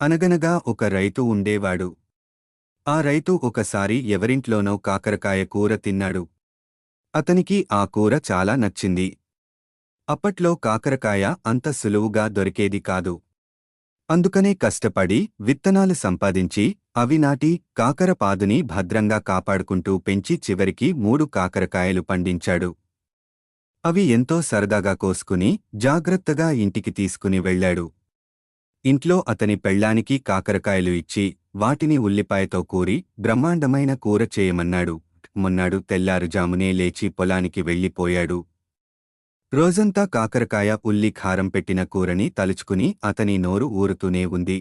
అనగనగా ఒక రైతు ఉండేవాడు. ఆ రైతు ఒకసారి ఎవరింట్లోనో కాకరకాయ కూర తిన్నాడు. అతనికి ఆ కూర చాలా నచ్చింది. అప్పట్లో కాకరకాయ అంత సులువుగా దొరికేది కాదు. అందుకనే కష్టపడి విత్తనాలు సంపాదించి అవి నాటి కాకరపాదుని భద్రంగా కాపాడుకుంటూ పెంచి చివరికి మూడు కాకరకాయలు పండించాడు. అవి ఎంతో సరదాగా కోసుకుని జాగ్రత్తగా ఇంటికి తీసుకుని వెళ్ళాడు. ఇంట్లో అతని పెళ్ళానికి కాకరకాయలు ఇచ్చి వాటిని ఉల్లిపాయతో కూరి బ్రహ్మాండమైన కూర చేయమన్నాడు. మొన్నాడు తెల్లారుజామునే లేచి పొలానికి వెళ్ళిపోయాడు. రోజంతా కాకరకాయ ఉల్లి ఖారం పెట్టిన కూరని తలుచుకుని అతని నోరు ఊరుతూనే ఉంది.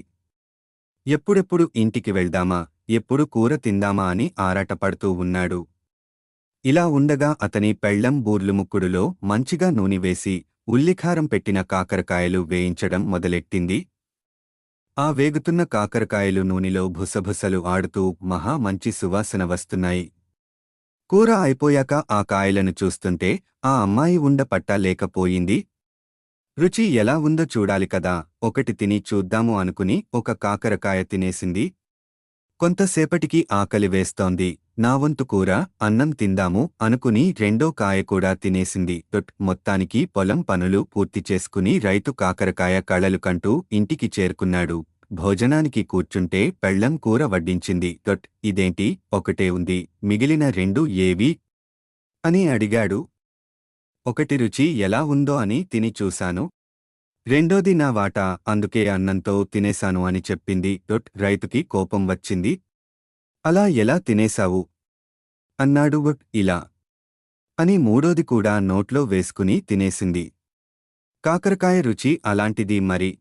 ఎప్పుడెప్పుడు ఇంటికి వెళ్దామా ఎప్పుడు కూర తిందామా అని ఆరాటపడుతూ ఉన్నాడు. ఇలా ఉండగా అతని పెళ్ళం బూర్లుముక్కుడులో మంచిగా నూనె వేసి ఉల్లిఖారం పెట్టిన కాకరకాయలు వేయించడం మొదలెట్టింది. ఆ వేగుతున్న కాకరకాయలు నూనెలో భుసభుసలు ఆడుతూ మహా మంచి సువాసన వస్తున్నాయి. కూర అయిపోయాక ఆ కాయలను చూస్తుంటే ఆ అమ్మాయి ఉండ పట్టలేకపోయింది రుచి ఎలా ఉందో చూడాలి కదా ఒకటి తిని చూద్దాము అనుకుని ఒక కాకరకాయ తినేసింది. కొంతసేపటికి ఆకలి వేస్తోంది. నా వంతు కూర అన్నం తిందాము అనుకుని రెండో కాయ కూడా తినేసింది. డొట్ మొత్తానికి పొలం పనులు పూర్తి చేసుకుని రైతు కాకరకాయ కళలు కంటూ ఇంటికి చేరుకున్నాడు. భోజనానికి కూర్చుంటే పెళ్ళం కూర వడ్డించింది. డొట్ ఇదేంటి? ఒకటే ఉంది. మిగిలిన రెండు ఏవి? అని అడిగాడు. ఒకటి రుచి ఎలా ఉందో అని తిని చూశాను. రెండోది నా వాటా అందుకే అన్నంతో తినేశాను అని చెప్పింది డొట్ రైతుకి కోపం వచ్చింది. అలా ఎలా తినేశావు? అన్నాడు వట్ ఇలా. అని మూడోది కూడా నోట్లో వేసుకుని తినేసింది. కాకరకాయ రుచి అలాంటిది మరి.